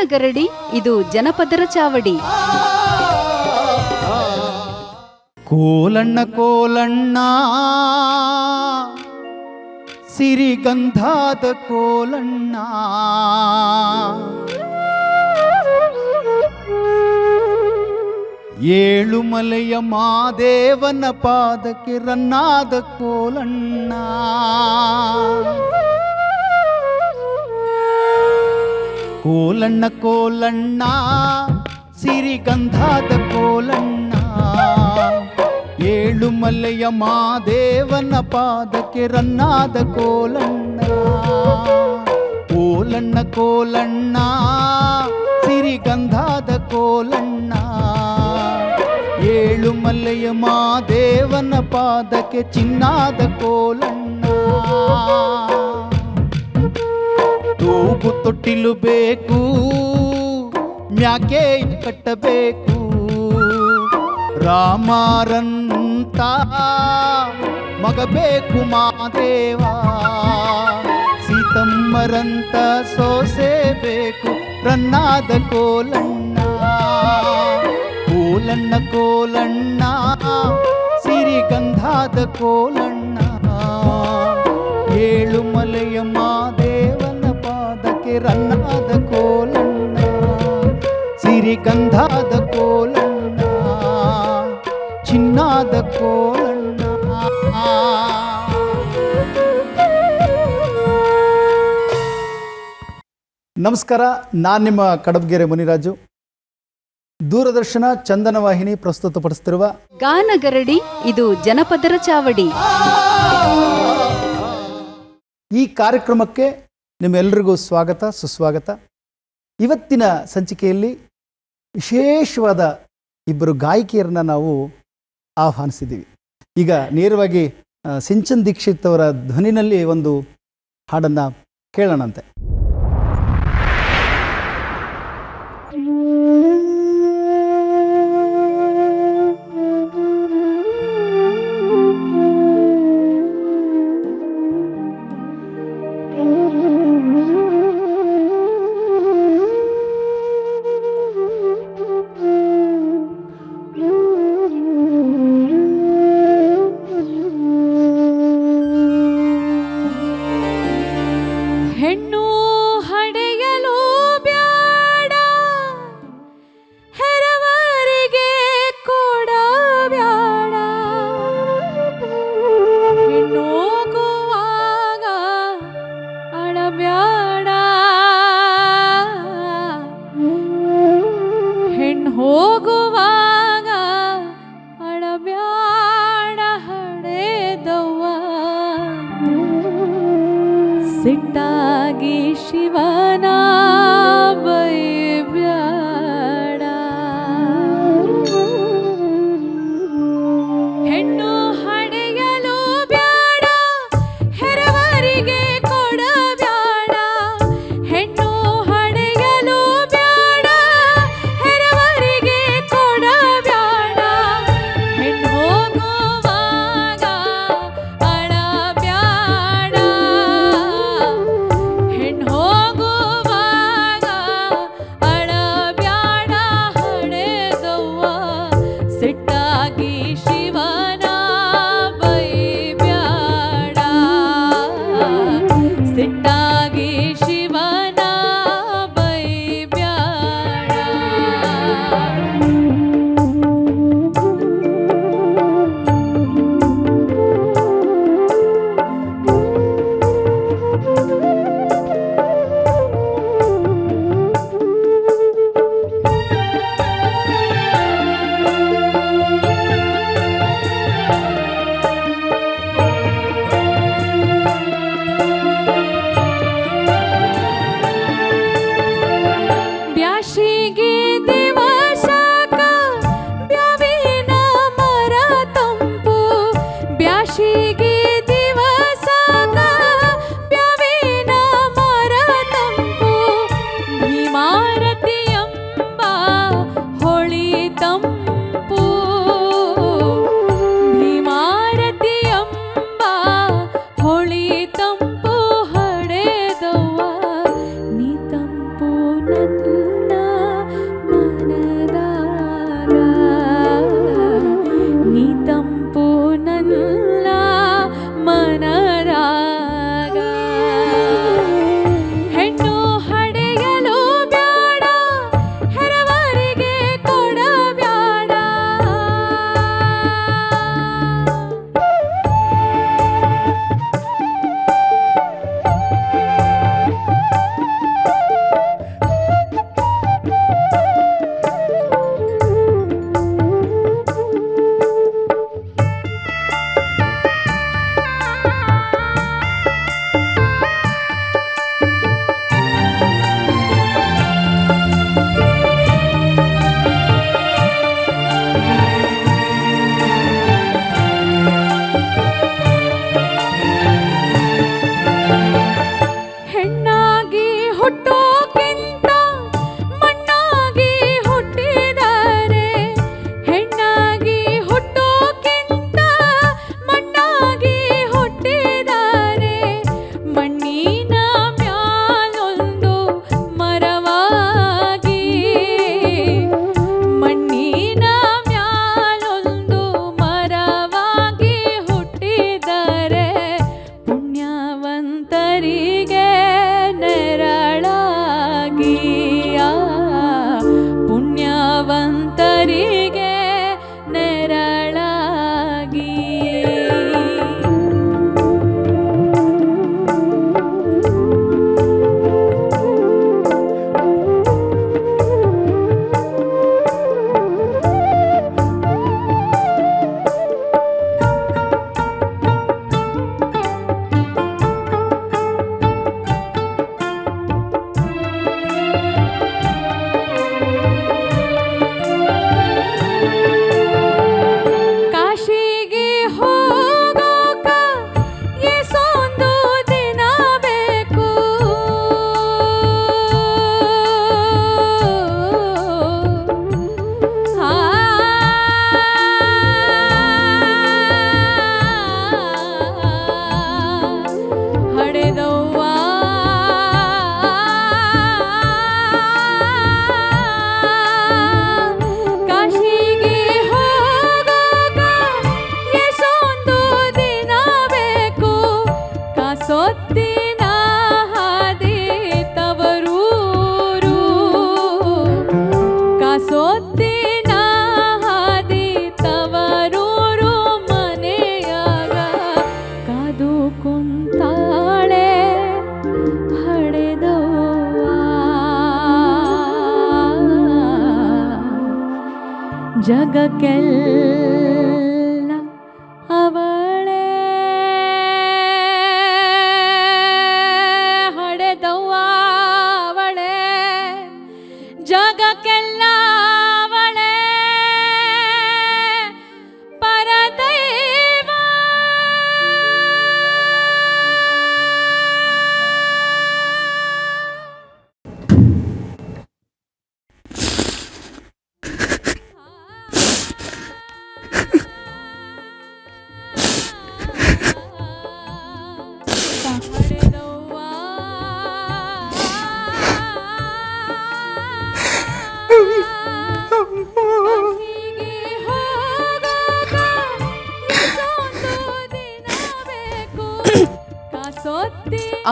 ಗಾನಗರಡಿ ಇದು ಜನಪದರ ಚಾವಡಿ. ಕೋಲಣ್ಣ ಕೋಲಣ್ಣ ಸಿರಿಗಂಧಾದ ಕೋಲಣ್ಣ. ಏಳುಮಲೆಯ ಮಾದೇವನ ಪಾದಕ್ಕೆ ರನ್ನಾದ ಕೋಲಣ್ಣ. ಕೋಲಣ್ಣ ಕೋಲಣ್ಣ ಸಿರಿಗಂಧಾದ ಕೋಲಣ್ಣ ಏಳುಮಲೆಯ ಮಾದೇವನ ಪಾದಕ್ಕೆ ರನ್ನಾದ ಕೋಲಣ್ಣ ಕೋಲಣ್ಣ ಕೋಲಣ್ಣ ಸಿರಿಗಂಧಾದ ಕೋಲಣ್ಣ ಏಳುಮಲೆಯ ಮಾದೇವನ ಪಾದಕ್ಕೆ ಚಿನ್ನಾದ ಕೋಲಣ್ಣ ತೂಗು ತೊಟ್ಟಿಲು ಬೇಕು ಮ್ಯಾಕೆ ಕಟ್ಟಬೇಕು. ರಾಮರಂತ ಬೇಕು ಮಾದೇವ, ಸೀತಮ್ಮರಂತ ಸೋಸೆ ಬೇಕು, ರನ್ನಾದ ಕೋಲಣ್ಣ. ಕೋಲಣ್ಣ ಕೋಲಣ್ಣ, ಸಿರಿಗಂಧಾದ ಕೋಲಣ್ಣ. ಏಳು ಮಲೆಯ ಪಾದಕ್ಕೆ ರನ್ನಾದ ಕೋಲಣ್ಣ ಸಿರಿಗಂಧಾದ ಕೋಲಣ್ಣ ಚಿನ್ನಾದ ಕೋಲಣ್ಣ. ನಮಸ್ಕಾರ ನಾನು ನಿಮ್ಮ ಕಡಬಗೆರೆ ಮುನಿರಾಜು. ದೂರದರ್ಶನ ಚಂದನ ವಾಹಿನಿ ಪ್ರಸ್ತುತಪಡಿಸ್ತಿರುವ ಗಾನಗರಡಿ ಇದು ಜನಪದರ ಚಾವಡಿ. ಈ ಕಾರ್ಯಕ್ರಮಕ್ಕೆ ನಿಮ್ಮೆಲ್ಲರಿಗೂ ಸ್ವಾಗತ, ಸುಸ್ವಾಗತ. ಇವತ್ತಿನ ಸಂಚಿಕೆಯಲ್ಲಿ ವಿಶೇಷವಾದ ಇಬ್ಬರು ಗಾಯಕಿಯರನ್ನ ನಾವು ಆಹ್ವಾನಿಸಿದ್ದೀವಿ. ಈಗ ನೇರವಾಗಿ ಸಿಂಚನ್ ದೀಕ್ಷಿತ್ ಅವರ ಧ್ವನಿನಲ್ಲಿ ಒಂದು ಹಾಡನ್ನು ಕೇಳೋಣಂತೆ.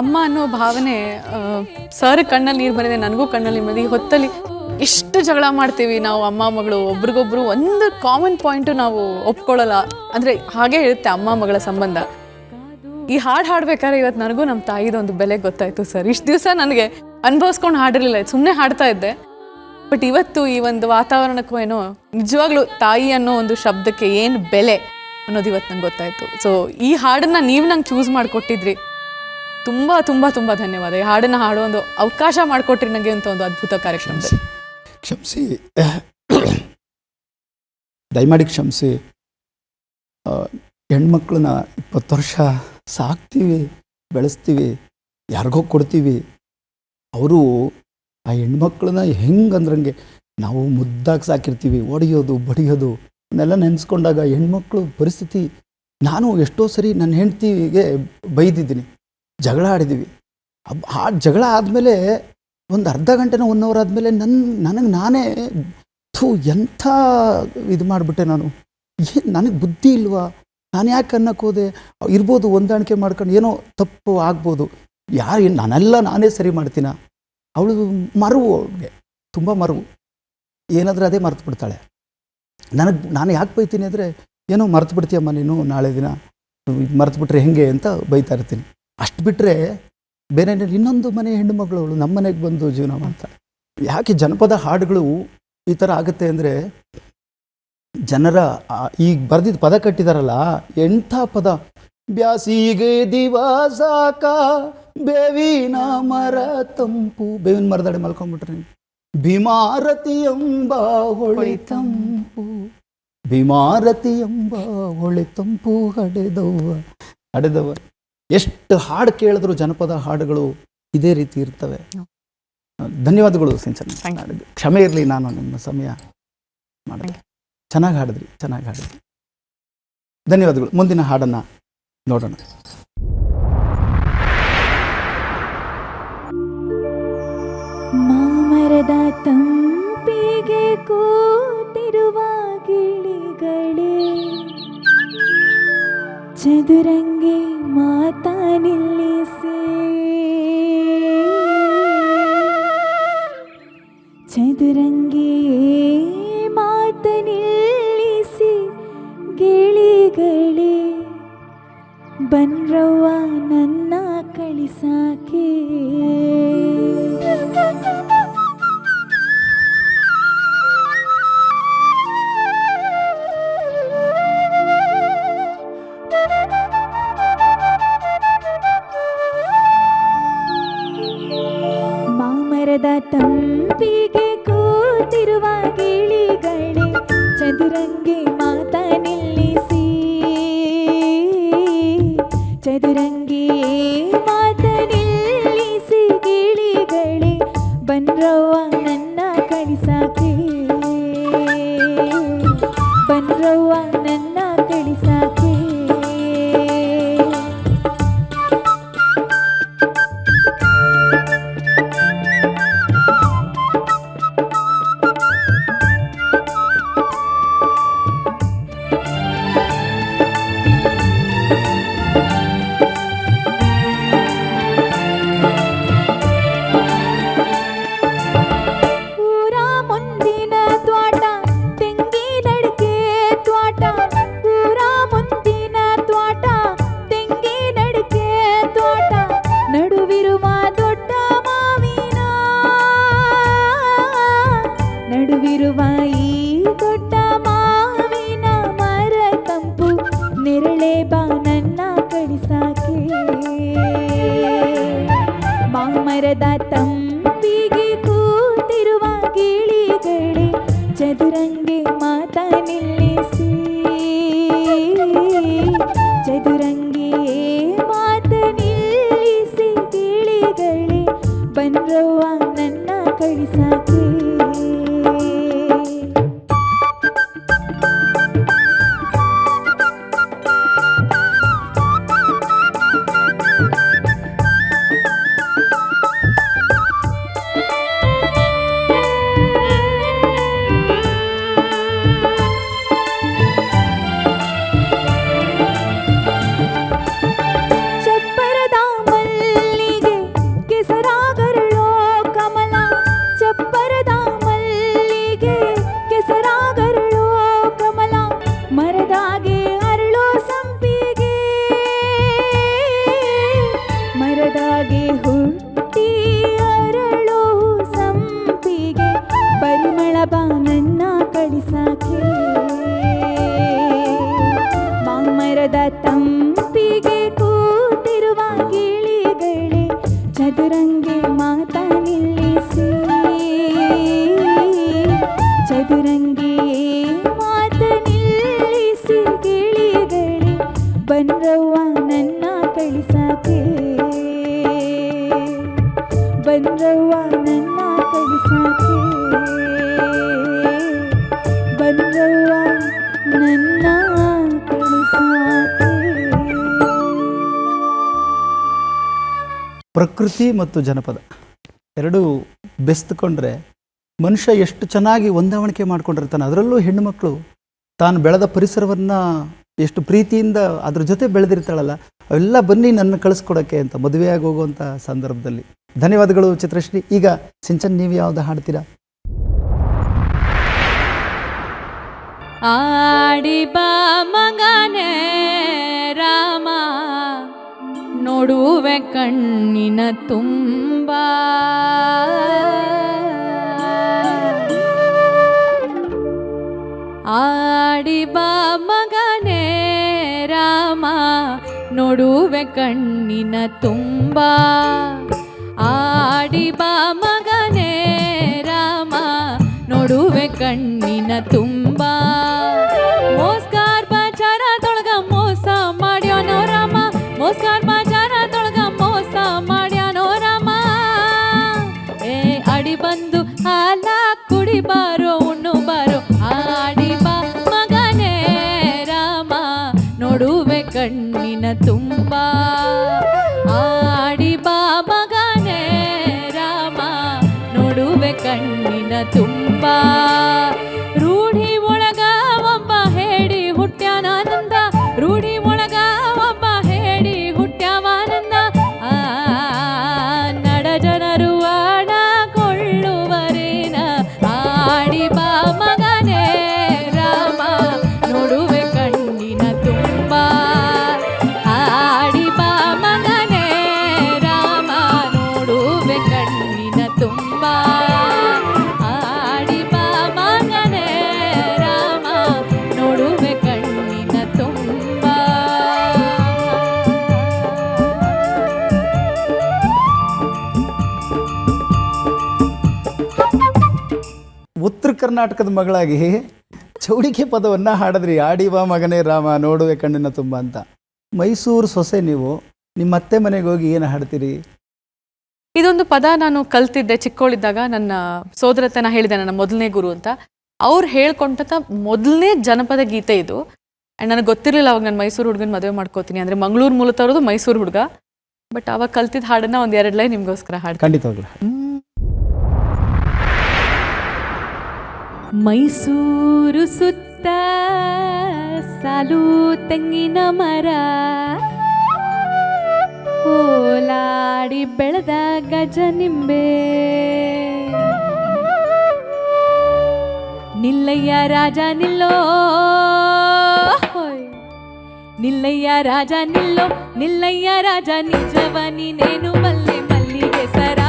ಅಮ್ಮ ಅನ್ನೋ ಭಾವನೆ ಸರ್ ಕಣ್ಣಲ್ಲಿ ನೀರು ಬಂದಿದೆ ನನಗೂ ಕಣ್ಣಲ್ಲಿ ಬಂದಿದೆ ಈ ಹೊತ್ತಲ್ಲಿ ಎಷ್ಟು ಜಗಳ ಮಾಡ್ತೀವಿ ನಾವು ಅಮ್ಮ ಮಗಳು, ಒಬ್ರಿಗೊಬ್ರು ಒಂದು ಕಾಮನ್ ಪಾಯಿಂಟು ನಾವು ಒಪ್ಕೊಳ್ಳಲ್ಲ. ಅಂದರೆ ಹಾಗೆ ಇರುತ್ತೆ ಅಮ್ಮ ಮಗಳ ಸಂಬಂಧ. ಈ ಹಾಡು ಹಾಡ್ಬೇಕಾದ್ರೆ ಇವತ್ತು ನನಗೂ ನಮ್ಮ ತಾಯಿದ ಒಂದು ಬೆಲೆ ಗೊತ್ತಾಯ್ತು ಸರ್. ಇಷ್ಟು ದಿವಸ ನನಗೆ ಅನುಭವಿಸ್ಕೊಂಡು ಹಾಡಿರಲಿಲ್ಲ ಸುಮ್ಮನೆ ಹಾಡ್ತಾ ಇದ್ದೆ. ಬಟ್ ಇವತ್ತು ಈ ಒಂದು ವಾತಾವರಣಕ್ಕೂ ಏನೋ ನಿಜವಾಗ್ಲೂ ತಾಯಿ ಅನ್ನೋ ಒಂದು ಶಬ್ದಕ್ಕೆ ಏನು ಬೆಲೆ ಅನ್ನೋದು ಇವತ್ತು ನಂಗೆ ಗೊತ್ತಾಯ್ತು. ಸೊ ಈ ಹಾಡನ್ನ ನೀವು ನಂಗೆ ಚೂಸ್ ಮಾಡಿಕೊಟ್ಟಿದ್ರಿ. ತುಂಬ ತುಂಬ ತುಂಬ ಧನ್ಯವಾದ. ಈ ಹಾಡನ್ನ ಹಾಡೋ ಒಂದು ಅವಕಾಶ ಮಾಡಿಕೊಟ್ರಿ ನನಗೆ ಅಂತ ಒಂದು ಅದ್ಭುತ ಕಾರ್ಯಕ್ರಮದಲ್ಲಿ ಕ್ಷಮಿಸಿ ದಯಮಾಡಿ ಕ್ಷಮಿಸಿ. ಹೆಣ್ಮಕ್ಳನ್ನ ಇಪ್ಪತ್ತು ವರ್ಷ ಸಾಕ್ತೀವಿ, ಬೆಳೆಸ್ತೀವಿ, ಯಾರಿಗೋ ಕೊಡ್ತೀವಿ. ಅವರು ಆ ಹೆಣ್ಮಕ್ಳನ್ನ ಹೆಂಗಂದ್ರಂಗೆ ನಾವು ಮುದ್ದಾಗಿ ಸಾಕಿರ್ತೀವಿ, ಒಡೆಯೋದು, ಬಡಿಯೋದು, ಅನ್ನೆಲ್ಲ ನೆನೆಸ್ಕೊಂಡಾಗ ಹೆಣ್ಮಕ್ಳು ಪರಿಸ್ಥಿತಿ, ನಾನು ಎಷ್ಟೋ ಸರಿ ನನ್ನ ಹೆಂಡ್ತಿಗೆ ಬೈದಿದ್ದೀನಿ. ಜಗಳ ಆಡಿದ್ದೀವಿ. ಆ ಜಗಳ ಆದಮೇಲೆ ಒಂದು ಅರ್ಧ ಗಂಟೆನ ಒನ್ ಅವರ್ ಆದಮೇಲೆ ನನ್ನ ನನಗೆ ನಾನೇ ಥೂ ಎಂಥ ಇದು ಮಾಡಿಬಿಟ್ಟೆ ನಾನು. ಏನು ನನಗೆ ಬುದ್ಧಿ ಇಲ್ವಾ? ನಾನು ಯಾಕೆ ಅನ್ನಕ್ಕೆ ಹೋದೆ? ಇರ್ಬೋದು ಹೊಂದಾಣಿಕೆ ಮಾಡ್ಕೊಂಡು ಏನೋ ತಪ್ಪು ಆಗ್ಬೋದು. ಯಾರು ಏನು, ನಾನೆಲ್ಲ ನಾನೇ ಸರಿ ಮಾಡ್ತೀನ? ಅವಳು ಮರುವು ಅವಳಿಗೆ, ತುಂಬ ಮರುವು. ಏನಾದರೂ ಅದೇ ಮರ್ತು ಬಿಡ್ತಾಳೆ. ನನಗೆ, ನಾನು ಯಾಕೆ ಬೈತೀನಿ ಅಂದರೆ, ಏನೋ ಮರ್ತು ಬಿಡ್ತೀಯಮ್ಮ ನೀನು ನಾಳೆ ದಿನ, ಮರ್ತು ಬಿಟ್ರೆ ಹೆಂಗೆ ಅಂತ ಬೈತಾ ಇರ್ತೀನಿ. ಅಷ್ಟು ಬಿಟ್ಟರೆ ಬೇರೆ ಇನ್ನೊಂದು ಮನೆ ಹೆಣ್ಣು ಮಗಳು ಅವಳು ನಮ್ಮ ಮನೆಗೆ ಬಂದು ಜೀವನ ಮಾಡ್ತಾಳೆ ಯಾಕೆ ಜನಪದ ಹಾಡುಗಳು ಈ ಥರ ಆಗುತ್ತೆ ಅಂದರೆ ಜನರ ಈಗ ಬರೆದಿದ್ದ ಪದ ಕಟ್ಟಿದಾರಲ್ಲ ಎಂಥ ಪದ? ಬ್ಯಾಸಿಗೆ ದಿವಾಸಾಕ ಬೇವಿನ ಮರ ತಂಪು. ಬೇವಿನ ಮರದಡೆ ಮಲ್ಕೊಂಡ್ಬಿಟ್ರಿ ಭೀಮಾರತಿ ಎಂಬ ಹೊಳೆ ತಂಪು. ಭೀಮಾರತಿ ಎಂಬ ಹೊಳೆ ತಂಪು ಹಡೆದವ್ವ. ಹಡೆದವ ಎಷ್ಟು ಹಾಡು ಕೇಳಿದ್ರು ಜನಪದ ಹಾಡುಗಳು ಇದೇ ರೀತಿ ಇರ್ತವೆ. ಧನ್ಯವಾದಗಳು ಸಿಂಚನ. ಕ್ಷಮೆ ಇರಲಿ ನಾನು ನಿಮ್ಮ ಸಮಯ ಮಾಡಿದೆ ಚೆನ್ನಾಗಿ ಹಾಡಿದ್ರಿ ಚೆನ್ನಾಗಿ ಹಾಡಿದ್ರಿ. ಧನ್ಯವಾದಗಳು. ಮುಂದಿನ ಹಾಡನ್ನ ನೋಡೋಣ. ಮಾಮರದ ತಂಪಿಗೆ ಕೂತಿರುವ ಗಿಳಿಗಳೇ ಚದುರಂಗಿ ಚದುರಂಗಿ ಪ್ರಕೃತಿ ಮತ್ತು ಜನಪದ. ಎರಡೂ ಬೆಸ್ತ್ಕೊಂಡ್ರೆ ಮನುಷ್ಯ ಎಷ್ಟು ಚೆನ್ನಾಗಿ ಹೊಂದಾವಣಿಕೆ ಮಾಡ್ಕೊಂಡಿರ್ತಾನೆ ಅದರಲ್ಲೂ ಹೆಣ್ಣುಮಕ್ಕಳು ತಾನು ಬೆಳೆದ ಪರಿಸರವನ್ನು ಎಷ್ಟು ಪ್ರೀತಿಯಿಂದ ಅದ್ರ ಜೊತೆ ಬೆಳೆದಿರ್ತಾಳಲ್ಲ, ಅವೆಲ್ಲ ಬನ್ನಿ ನನ್ನ ಕಳಿಸ್ಕೊಡೋಕ್ಕೆ ಅಂತ ಮದುವೆಯಾಗಿ ಹೋಗುವಂಥ ಸಂದರ್ಭದಲ್ಲಿ. ಧನ್ಯವಾದಗಳು ಚಿತ್ರಶ್ರೀ. ಈಗ ಸಿಂಚನ್, ನೀವು ಯಾವ್ದು ಹಾಡ್ತೀರಾ? ಆಡಿ ಬಾ ಮಗನೇ, ರಾಮ ನೋಡುವೆ ಕಣ್ಣಿನ ತುಂಬ. ಆಡಿ ಬಾ ಮಗನೇ ರಾಮ, ನೋಡುವೆ ಕಣ್ಣಿನ ತುಂಬ. ಆಡಿ ಬಾ ಮಗನೇ ರಾಮ, ನೋಡುವೆ ಕಣ್ಣಿನ ತುಂಬ. ಬಂದು ಕರ್ನಾಟಕದ ಮಗಳಾಗಿ ಚೌಡಿಕೆ ಪದವನ್ನು ಹಾಡಿದ್ರಿ. ಆಡಿವ ಮಗನೇ ರಾಮ ನೋಡುವೆ ಕಣ್ಣಿನ ತುಂಬ ಅಂತ. ಮೈಸೂರು ಸೊಸೆ ನೀವು ನಿಮ್ಮ ಅತ್ತೆ ಮನೆಗೆ ಹೋಗಿ ಏನು ಹಾಡ್ತೀರಿ? ಇದೊಂದು ಪದ ನಾನು ಕಲ್ತಿದ್ದೆ ಚಿಕ್ಕವಳಿದ್ದಾಗ ನನ್ನ ಸೋದರತನ ಹೇಳಿದೆ ನನ್ನ ಮೊದಲನೇ ಗುರು ಅಂತ. ಅವ್ರು ಹೇಳ್ಕೊಂಡಂಥ ಮೊದಲನೇ ಜನಪದ ಗೀತೆ ಇದು. ಆ್ಯಂಡ್ ನನಗೆ ಗೊತ್ತಿರಲಿಲ್ಲ ಅವಾಗ ನಾನು ಮೈಸೂರು ಹುಡುಗನ ಮದುವೆ ಮಾಡ್ಕೋತೀನಿ. ಅಂದರೆ ಮಂಗಳೂರು ಮೂಲ ತವರು ಮೈಸೂರು ಹುಡುಗ. ಬಟ್ ಅವಾಗ ಕಲ್ತಿದ್ದ ಹಾಡನ್ನ ಒಂದು ಎರಡು ಲೈನ್ ನಿಮಗೋಸ್ಕರ ಹಾಡ್ತೀನಿ. ಖಂಡಿತವಾಗ್ಲು ಮೈಸೂರು ಸುತ್ತ ಸಾಲು ತೆಂಗಿನ ಮರ. ಓಲಾಡಿ ಬೆಳೆದ ಗಜ ನಿಂಬೆ. ನಿಲ್ಲಯ್ಯ ರಾಜ ನಿಲ್ಲೋ. ನಿಲ್ಲಯ್ಯ ರಾಜ ನಿಲ್ಲೋ. ನಿಲ್ಲಯ್ಯ ರಾಜ ನಿಜವ ನೀನೇನು ಮಲ್ಲಿ ಮಲ್ಲಿಗೆ ಸರಗಳಿಲ್ಲವೋ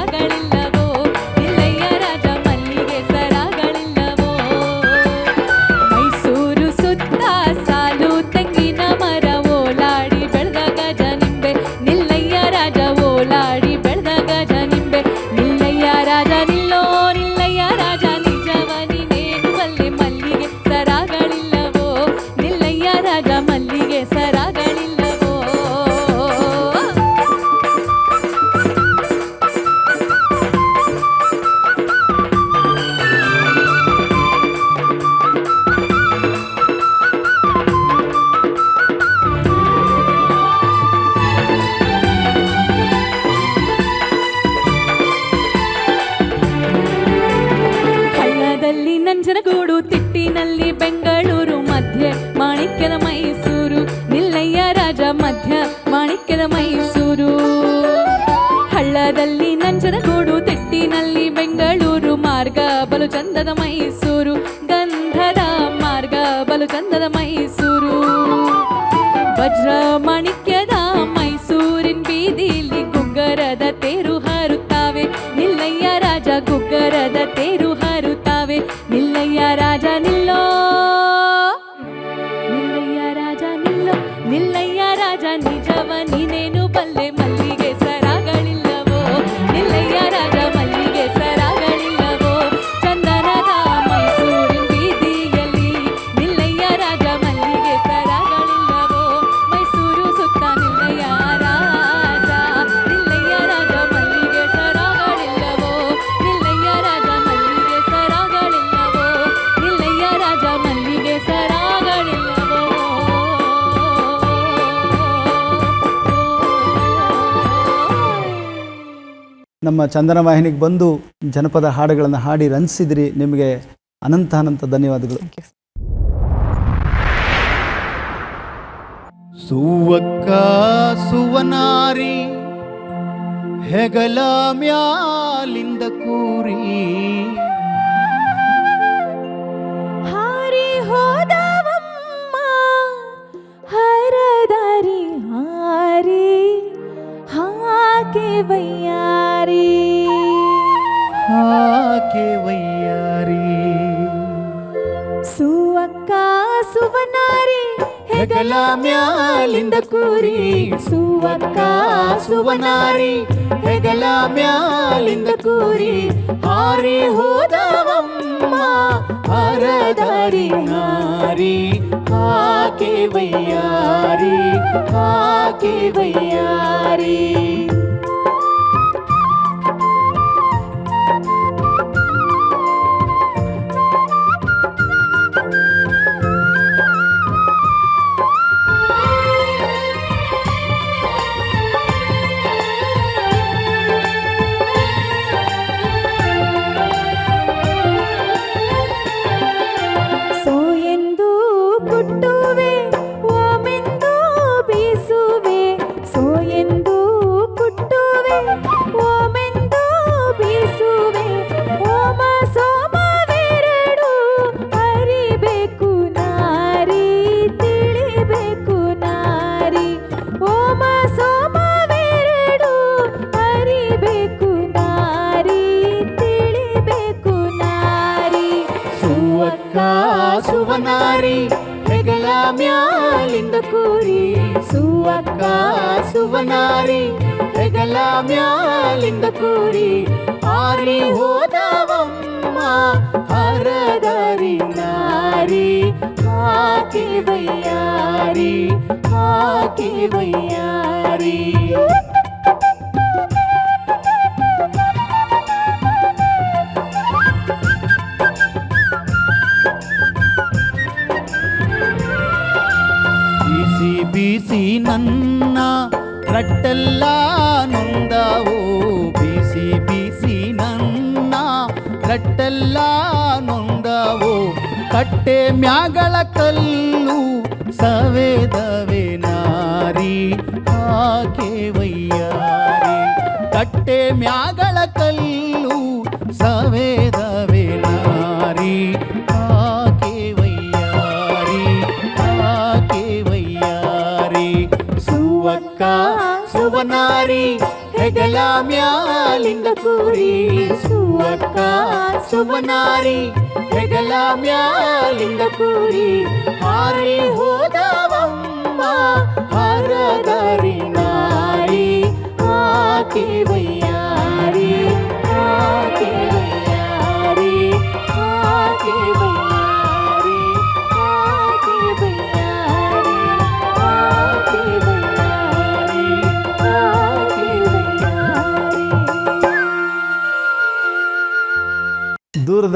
ಜನಗೂಡು ತಿಟ್ಟಿನಲ್ಲಿ ಬೆಂಗಳೂರು ಮಧ್ಯೆ ಮಾಣಿಕ್ಯದ ಮೈಸೂರು ರಾಜ ಮಧ್ಯ ಮಾಣಿಕ್ಯದ ಮೈಸೂರು. ಹಳ್ಳದಲ್ಲಿ ನಂಜನಗೂಡು ತಿಟ್ಟಿನಲ್ಲಿ ಬೆಂಗಳೂರು. ಮಾರ್ಗ ಬಲು ಚಂದದ ಮೈಸೂರು, ಗಂಧದ ಮಾರ್ಗ ಬಲು ಚಂದದ ಮೈಸೂರು. ವಜ್ರ ಮಾಣಿಕ್ಯದ ನಮ್ಮ ಚಂದನ ವಾಹಿನಿಗೆ ಬಂದು ಜನಪದ ಹಾಡುಗಳನ್ನು ಹಾಡಿ ರಂಜಿಸಿದ್ರಿ. ನಿಮಗೆ ಅನಂತ ಅನಂತ ಧನ್ಯವಾದಗಳು. ಸುವಕ್ಕ ಸುವನಾರಿ ಹೆಗಲ ಮ್ಯಾಲಿಂದ ಕೂರಿ ಹಾರಿ ಹೋದವಮ್ಮ ಹರದಾರಿ ಹಾರಿ ಹಾಕೆ ಬಯ್ಯಾರಿ ಆಕೆ ವಯ್ಯಾರಿ ಸುವಕ್ಕ ಸುವನಾರಿ ಹೆಗಲ ಮ್ಯಾಲಿಂದ ಕೂರಿ ಸುವಕ್ಕ ಸುವನಾರಿ ಹೆಗಲ ಮ್ಯಾಲಿಂದ ಕೂರಿ ಹಾರಿ ಹೋದವಮ್ಮ ಹರದಾರಿ ನಾರಿ ಆಕೆ ವಯ್ಯಾರಿ ಆಕೆ ವಯ್ಯಾರಿ ಸುವನಾರಿ ಹೆಗಲ ಮ್ಯಾಲಿಂದ ಕೂರಿ ಹಾರಿ ಹೋದವಮ್ಮ ಹರದಾರಿ ನಾರಿ ಹಾಕಿ ಬಯ್ಯಾರಿ ಹಾಕಿ ಬಯ್ಯಾರಿ ಬೀಸಿ ಬೀಸಿ ನನ್ನ ರಟ್ಟೆಲ್ಲ ನೊಂದವು. ಬಿಸಿ ಬಿಸಿ ನನ್ನ ರಟ್ಟೆಲ್ಲ ನೊಂದವು. ಕಟ್ಟೆ ಮ್ಯಾಗಳ ಕಲ್ಲು ಸವೇದವೆ ನಾರಿ. ಆಕೆ ವಯ್ಯಾರಿ. ಕಟ್ಟೆ ಮ್ಯಾಗಳ ಕಲ್ಲು ಸವೇದವೆ ನಾರಿ. ಸುವಕ್ಕ ಸುವನಾರಿ ಹೆಗಲ ಮ್ಯಾಲಿಂದ ಕೂರಿ ಸುವಕ್ಕ ಸುವನಾರಿ ಹೆಗಲ ಮ್ಯಾಲಿಂದ ಕೂರಿ ಹಾರಿ ಹೋದವಮ್ಮ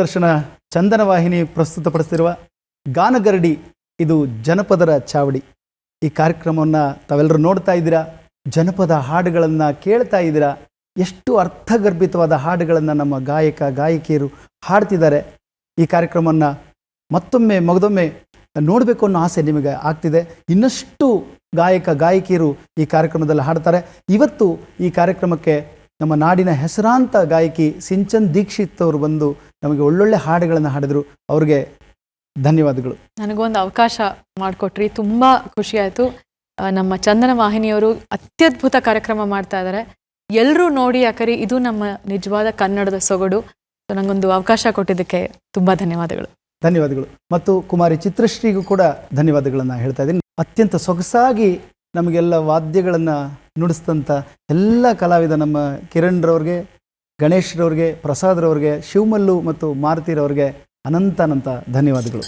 ದೂರದರ್ಶನ ಚಂದನ ವಾಹಿನಿ ಪ್ರಸ್ತುತಪಡಿಸ್ತಿರುವ ಗಾನಗರಡಿ, ಇದು ಜನಪದರ ಚಾವಡಿ. ಈ ಕಾರ್ಯಕ್ರಮವನ್ನು ತಾವೆಲ್ಲರೂ ನೋಡ್ತಾ ಇದ್ದೀರಾ? ಜನಪದ ಹಾಡುಗಳನ್ನು ಕೇಳ್ತಾ ಇದ್ದೀರಾ? ಎಷ್ಟು ಅರ್ಥಗರ್ಭಿತವಾದ ಹಾಡುಗಳನ್ನು ನಮ್ಮ ಗಾಯಕ, ಗಾಯಕಿಯರು ಹಾಡ್ತಿದ್ದಾರೆ. ಈ ಕಾರ್ಯಕ್ರಮವನ್ನು ಮತ್ತೊಮ್ಮೆ, ಮಗದೊಮ್ಮೆ ನೋಡಬೇಕು ಅನ್ನೋ ಆಸೆ ನಿಮಗೆ ಆಗ್ತಿದೆ. ಇನ್ನಷ್ಟು ಗಾಯಕ, ಗಾಯಕಿಯರು ಈ ಕಾರ್ಯಕ್ರಮದಲ್ಲಿ ಹಾಡ್ತಾರೆ. ಇವತ್ತು ಈ ಕಾರ್ಯಕ್ರಮಕ್ಕೆ ನಮ್ಮ ನಾಡಿನ ಹೆಸರಾಂತ ಗಾಯಕಿ ಸಿಂಚನ್ ದೀಕ್ಷಿತ್ ಅವರು ಬಂದು ನಮಗೆ ಒಳ್ಳೊಳ್ಳೆ ಹಾಡುಗಳನ್ನು ಹಾಡಿದ್ರು ಅವ್ರಿಗೆ ಧನ್ಯವಾದಗಳು. ನನಗೊಂದು ಅವಕಾಶ ಮಾಡಿಕೊಟ್ರಿ. ತುಂಬ ಖುಷಿ ಆಯಿತು. ನಮ್ಮ ಚಂದನ ವಾಹಿನಿಯವರು ಅತ್ಯದ್ಭುತ ಕಾರ್ಯಕ್ರಮ ಮಾಡ್ತಾ ಇದ್ದಾರೆ ಎಲ್ಲರೂ ನೋಡಿ ಯಾಕರಿ ಇದು ನಮ್ಮ ನಿಜವಾದ ಕನ್ನಡದ ಸೊಗಡು. ಸೊ ನನಗೊಂದು ಅವಕಾಶ ಕೊಟ್ಟಿದ್ದಕ್ಕೆ ತುಂಬ ಧನ್ಯವಾದಗಳು. ಧನ್ಯವಾದಗಳು. ಮತ್ತು ಕುಮಾರಿ ಚಿತ್ರಶ್ರೀಗೂ ಕೂಡ ಧನ್ಯವಾದಗಳನ್ನು ಹೇಳ್ತಾ ಇದ್ದೀನಿ. ಅತ್ಯಂತ ಸೊಗಸಾಗಿ ನಮಗೆಲ್ಲ ವಾದ್ಯಗಳನ್ನು ನುಡಿಸಿದಂಥ ಎಲ್ಲ ಕಲಾವಿದ ನಮ್ಮ ಕಿರಣ್ರವ್ರಿಗೆ ಗಣೇಶ್ರವ್ರಿಗೆ ಪ್ರಸಾದ್ರವ್ರಿಗೆ ಶಿವಮಲ್ಲು ಮತ್ತು ಮಾರುತಿರವ್ರಿಗೆ ಅನಂತ ಅನಂತ ಧನ್ಯವಾದಗಳು.